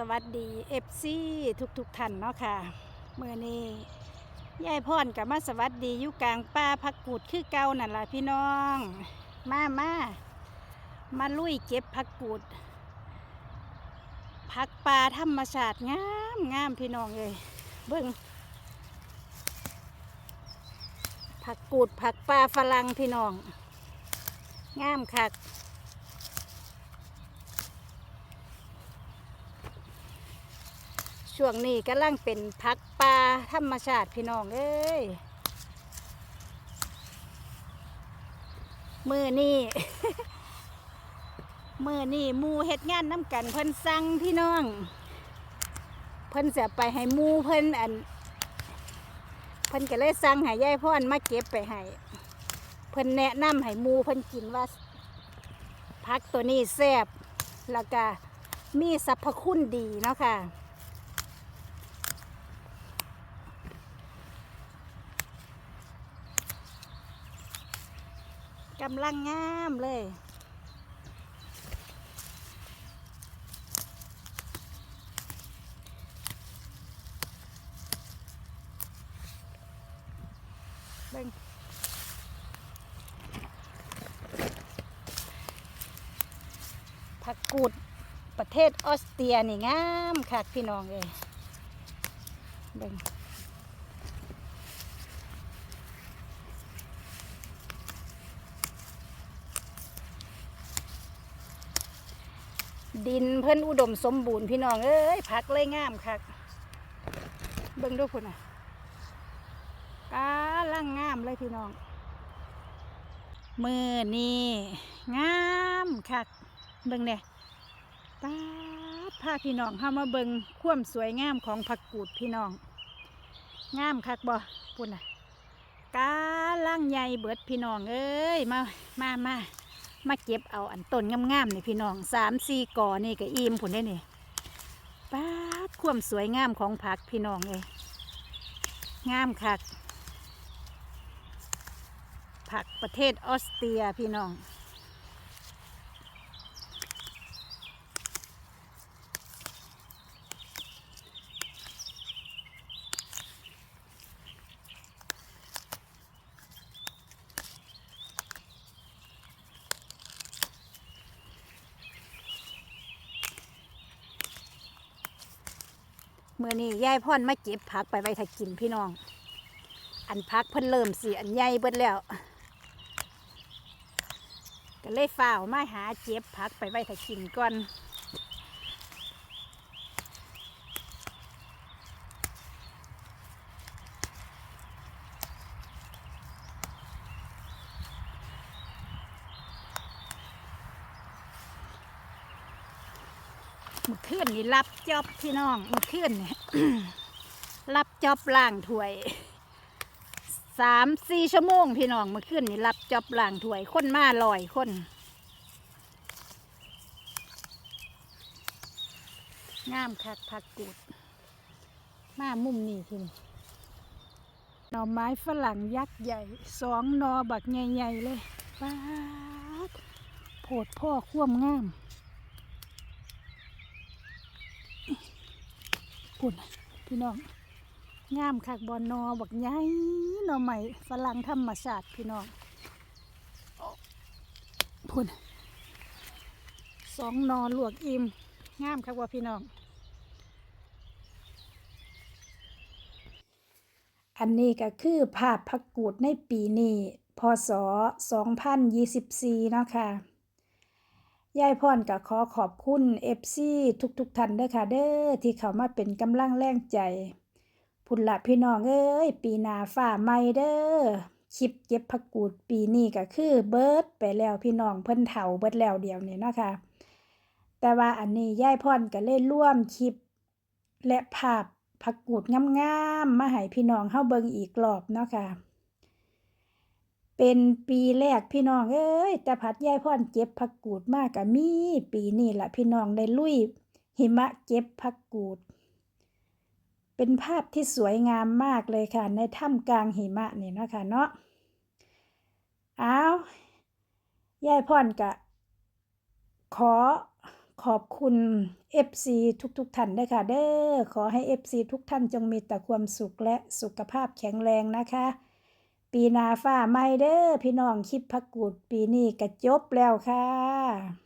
สวัสดีเอฟซีทุกทุกท่านเนาะค่ะเมื่อนี้ยายพรกับมาสวัสดีอยู่กลางป่าพักกูดคือเก่านั่นล่ะพี่น้อง มามามาลุยเก็บผักกูดผักป่าธรรมชาติงามงามพี่น้องเลยเบิ่งผักกูดผักป่าฝรั่งพี่น้อง งามคัก ช่วงนี้กำลังเป็นพักป่าธรรมชาติพี่น้องเอ้ยมือนี่มือนี่มูเฮ็ดงานน้ำกันเพิ่นสั่งพี่น้อง เพิ่นจะไปให้มูเพิ่นอัน เพิ่นก็เลยสั่งให้ยายพ่อนมาเก็บไปให้เพิ่นแนะนำให้มูเพิ่นกินว่าพักตัวนี้แซ่บแล้วก็มีสรรพคุณดีเนาะค่ะ กำลังงามเลยเบิ่งผักกูดประเทศออสเตรียนี่งามคักพี่น้องเลยเบ่ง ดินเพิ่นอุดมสมบูรณ์พี่น้องเอ้ยผักเลยงามคักเบิ่งดูพุ่นน่ะกาลังงามเลยพี่น้องมือนี่งามคักเบิ่งเนี่ยป้าพาพี่น้องเข้ามาเบิ่งความสวยงามของผักกูดพี่น้อง งามคักบ่พุ่นน่ะกาลังใหญ่เบิดพี่น้องเอ้ยมามามา มาเก็บเอาอันต้นงามๆนี่พี่น้องสามสี่ก่อนี่ก็อิ่มผลได้นี่ป้าดความสวยงามของผักพี่น้องเลยงามคักผักประเทศออสเตรียพี่น้อง เมื่อนี้ยายพ่อนมาเก็บผักไปไว้ถ้ากินพี่น้อง อันพักเพิ่นเริ่มสีอันใหญ่เบิดแล้วก็เลยฝ้าวมาหาเจ็บผักไปไว้ถ้ากินก่อน มื่อคืนนี่รับจอบพี่น้องมื่อคืนนี่รับจอบล่างถ้วยสามสี่ชั่วโมงพี่น้องมื่อคืนนี่รับจอบล่างถ้วยคนมาลอยคนงามคักผักกูด มามุมนี้ทีนี่หน่อไม้ฝรั่งยักษ์ใหญ่สองนอบักใหญ่ๆเลยป้าดโพดพ่อคว่ำงาม ปุ่นพี่น้องงามคักบอนนอบักใหญ่นอใหม่ฝรั่งธรรมชาติพี่น้องพุ่นสองนอลวกอิ่มงามคักว่าพี่น้อง อันนี้ก็คือภาพพักกูดในปีนี้พศ 2024 เนาะค่ะ ยายพรก็ขอขอบคุณ FC ทุกๆท่านเด้อค่ะเด้อที่เข้ามาเป็นกำลังแรงใจพุ่นละพี่น้องเอ้ยปีนาฟ้าใหม่เด้อคลิปเก็บผักกูดปีนี้ก็คือเบิร์ดไปแล้วพี่น้องเพิ่นเฒ่าเบิร์ดแล้วเดียวนี้เนะคะแต่ว่าอันนี้ยายพรก็เลยร่วมคลิป และภาพผักกูดงามๆมาให้พี่น้องเฮาเบิ่งอีกรอบเนาะค่ะ เป็นปีแรกพี่น้องเอ้ยแต่พัดยายพ่อนเก็บผักกูดมากกะมีปีนี้ละพี่น้องได้ลุย หิมะเก็บผักกูด เป็นภาพที่สวยงามมากเลยค่ะ ในถ้ำกลางหิมะนี่นะคะเนาะอ้าวยายพ่อนกะ ขอขอบคุณ FC ทุกๆท่านด้วยค่ะ เด้อขอให้ FC ทุกท่านจงมีแต่ความสุขและสุขภาพแข็งแรงนะคะ ปีนาฟ้าไม่เด้อพี่น้องคลิปพักกูดปีนี้กระจบแล้วค่ะ